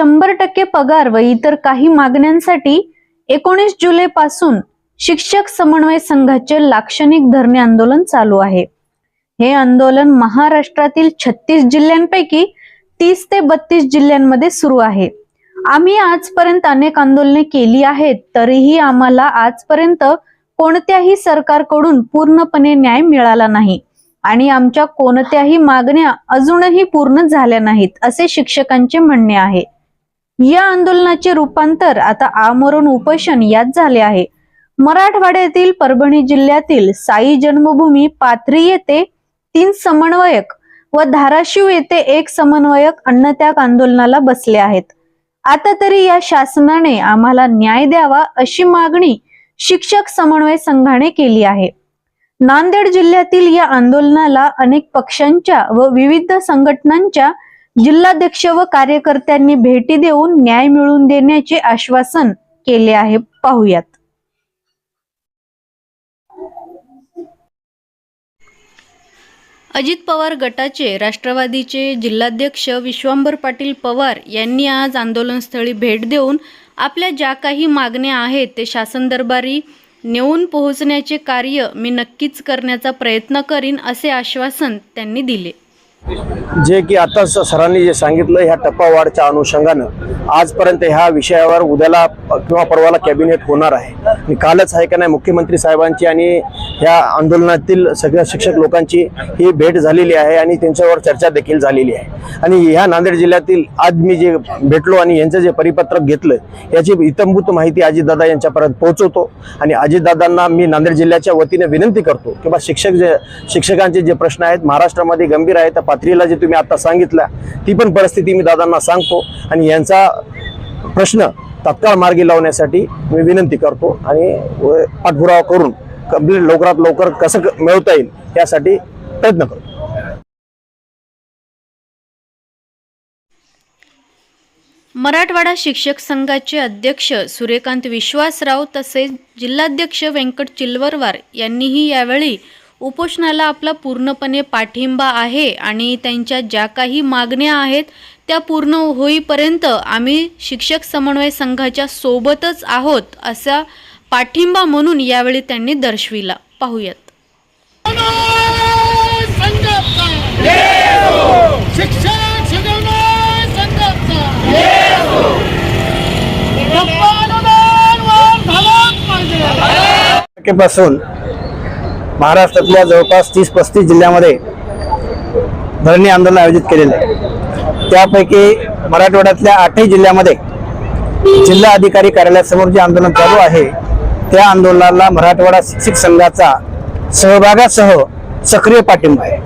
शंभर टक्के पगार व इतर काही मागण्यांसाठी एकोणीस जुलै पासून शिक्षक समन्वय संघाचे लाक्षणिक धरणे आंदोलन चालू आहे. हे आंदोलन महाराष्ट्रातील छत्तीस जिल्ह्यांपैकी तीस ते बत्तीस जिल्ह्यांमध्ये सुरू आहे. आम्ही आजपर्यंत अनेक आंदोलने केली आहेत तरीही आम्हाला आजपर्यंत कोणत्याही सरकारकडून पूर्णपणे न्याय मिळाला नाही आणि आमच्या कोणत्याही मागण्या अजूनही पूर्ण झाल्या नाहीत असे शिक्षकांचे म्हणणे आहे. या आंदोलनाचे रूपांतर आता आमरण उपोषण यात झाले आहे. मराठवाड्यातील परभणी जिल्ह्यातील साई जन्मभूमी पाथरी येथे तीन समन्वयक व धाराशिव येथे एक समन्वयक अन्नत्याग आंदोलनाला बसले आहेत. आता तरी या शासनाने आम्हाला न्याय द्यावा अशी मागणी शिक्षक समन्वय संघाने केली आहे. नांदेड जिल्ह्यातील या आंदोलनाला अनेक पक्षांच्या व विविध संघटनांच्या जिल्हाध्यक्ष व कार्यकर्त्यांनी भेटी देऊन न्याय मिळवून देण्याचे आश्वासन केले आहे. पाहुयात. अजित पवार गटाचे राष्ट्रवादीचे जिल्हाध्यक्ष विश्वांबर पाटील पवार यांनी आज आंदोलनस्थळी भेट देऊन आपल्या ज्या काही मागण्या आहेत ते शासन दरबारी नेऊन पोहोचण्याचे कार्य मी नक्कीच करण्याचा प्रयत्न करीन असे आश्वासन त्यांनी दिले. जे की आता स- सरांनी जे सांगितलं ह्या टप्पावाढच्या अनुषंगानं आजपर्यंत ह्या विषयावर उद्याला किंवा परवाला कॅबिनेट होणार आहे. आणि कालच आहे का नाही मुख्यमंत्री साहेबांची आणि ह्या आंदोलनातील सगळ्या शिक्षक लोकांची ही भेट झालेली आहे आणि त्यांच्यावर चर्चा देखील झालेली आहे. आणि ह्या नांदेड जिल्ह्यातील आज मी जे भेटलो आणि यांचं जे परिपत्रक घेतलं याची इतंभूत माहिती अजितदादा यांच्यापर्यंत पोहोचवतो. आणि अजितदादांना मी नांदेड जिल्ह्याच्या वतीने विनंती करतो किंवा शिक्षक जे शिक्षकांचे जे प्रश्न आहेत महाराष्ट्रामध्ये गंभीर आहेत पातळीला जे तुम्ही आता सांगितलं ती पण परिस्थिती मी दादांना सांगतो. आणि यांचा प्रश्न तात्काळ मार्गी लावण्यासाठी मी विनंती करतो आणि पाठपुरावा करून कंप्लीट लवकरात लवकर कसं मिळवता येईल यासाठी प्रयत्न करतो. मराठवाडा शिक्षक संघाचे अध्यक्ष सूर्यकांत विश्वासराव तसेच जिल्हाध्यक्ष व्यंकट चिल्वरवार यांनीही यावेळी उपोषणाला आपला पूर्णपणे पाठिंबा आहे आणि त्यांच्या ज्या काही मागण्या आहेत त्या पूर्ण होईपर्यंत आम्ही शिक्षक समन्वय संघाच्या सोबतच आहोत असा पाठिंबा म्हणून यावेळी त्यांनी दर्शविला. पाहूयात. पासून महाराष्ट्रातल्या जवळपास तीस पस्तीस जिल्ह्यामध्ये धरणी आंदोलन आयोजित केलेलं आहे. त्यापैकी मराठवाड्यातल्या आठही जिल्ह्यामध्ये जिल्हा अधिकारी कार्यालयासमोर जे आंदोलन चालू आहे त्या आंदोलनाला मराठवाडा शिक्षक संघाचा सहभागासह सक्रिय पाठिंबा आहे.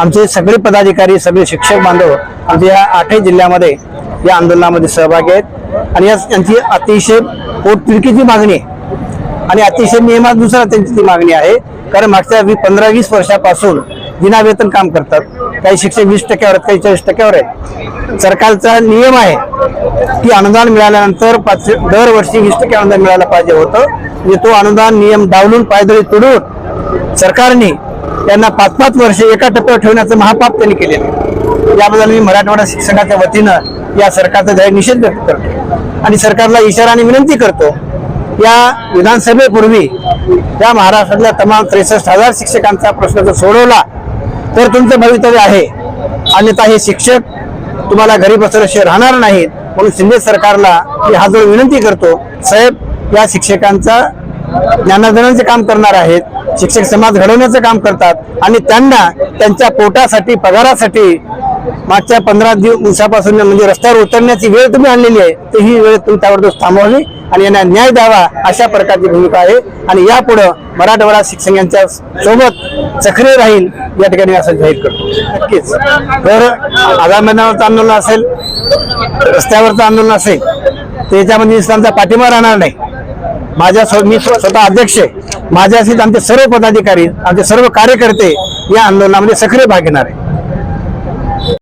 आमचे सगळे पदाधिकारी सगळे शिक्षक बांधव आमच्या या आठही जिल्ह्यामध्ये या आंदोलनामध्ये सहभागी आहेत. आणि या- यांची अतिशय पोटतिडकीची मागणी आहे. आणि अतिशय नियमानुसार त्यांची ती मागणी आहे. कारण मागच्या वी पंधरा वीस वर्षापासून विनावेतन काम करतात. काही शिक्षक वीस टक्क्यावर आहेत काही चाळीस टक्क्यावर आहेत. सरकारचा नियम आहे की अनुदान मिळाल्यानंतर पाच दरवर्षी वीस टक्के अनुदान मिळायला पाहिजे होतं. म्हणजे तो अनुदान नियम डावलून पायदळी तोडून सरकारने त्यांना पाच पाच वर्ष एका टप्प्यावर ठेवण्याचं महापाप त्यांनी केलेलं आहे. याबद्दल मी मराठवाडा शिक्षकाच्या वतीनं या सरकारचा जाहीर निषेध व्यक्त करतो. आणि सरकारला इशाराने विनंती करतो या विधानसभेपूर्वी या महाराष्ट्रातल्या तमाम त्रेसष्ट हजार शिक्षकांचा प्रश्न जर सोडवला तर तुमचं भवितव्य आहे. अन्यथा हे शिक्षक तुम्हाला घरी बसल्याशिवाय राहणार नाहीत. म्हणून शिंदे सरकारला मी हा जो विनंती करतो साहेब या शिक्षकांचा ज्ञानार्जनाचे काम करणार आहेत शिक्षक समाज घडवण्याचं काम करतात आणि त्यांना त्यांच्या पोटासाठी पगारासाठी मागच्या पंधरा दिवसापासून म्हणजे रस्त्यावर उतरण्याची वेळ तुम्ही आणलेली आहे तर ही वेळ तुम्ही त्यावर थांबवली आणि यांना न्याय द्यावा अशा प्रकारची भूमिका आहे. आणि यापुढं मराठवाडा शिक्षकांच्या सोबत सक्रिय राहील या ठिकाणी असं जाहीर करतो. नक्कीच. तर आगामी मैदानावरचं आंदोलन असेल रस्त्यावरचं आंदोलन असेल त्याच्यामध्ये इस्लामचा पाठिंबा राहणार नाही. माझ्या मी स्वतः अध्यक्ष आहे. माझ्याशीच आमचे सर्व पदाधिकारी आमचे सर्व कार्यकर्ते या आंदोलनामध्ये सक्रिय भाग घेणार आहे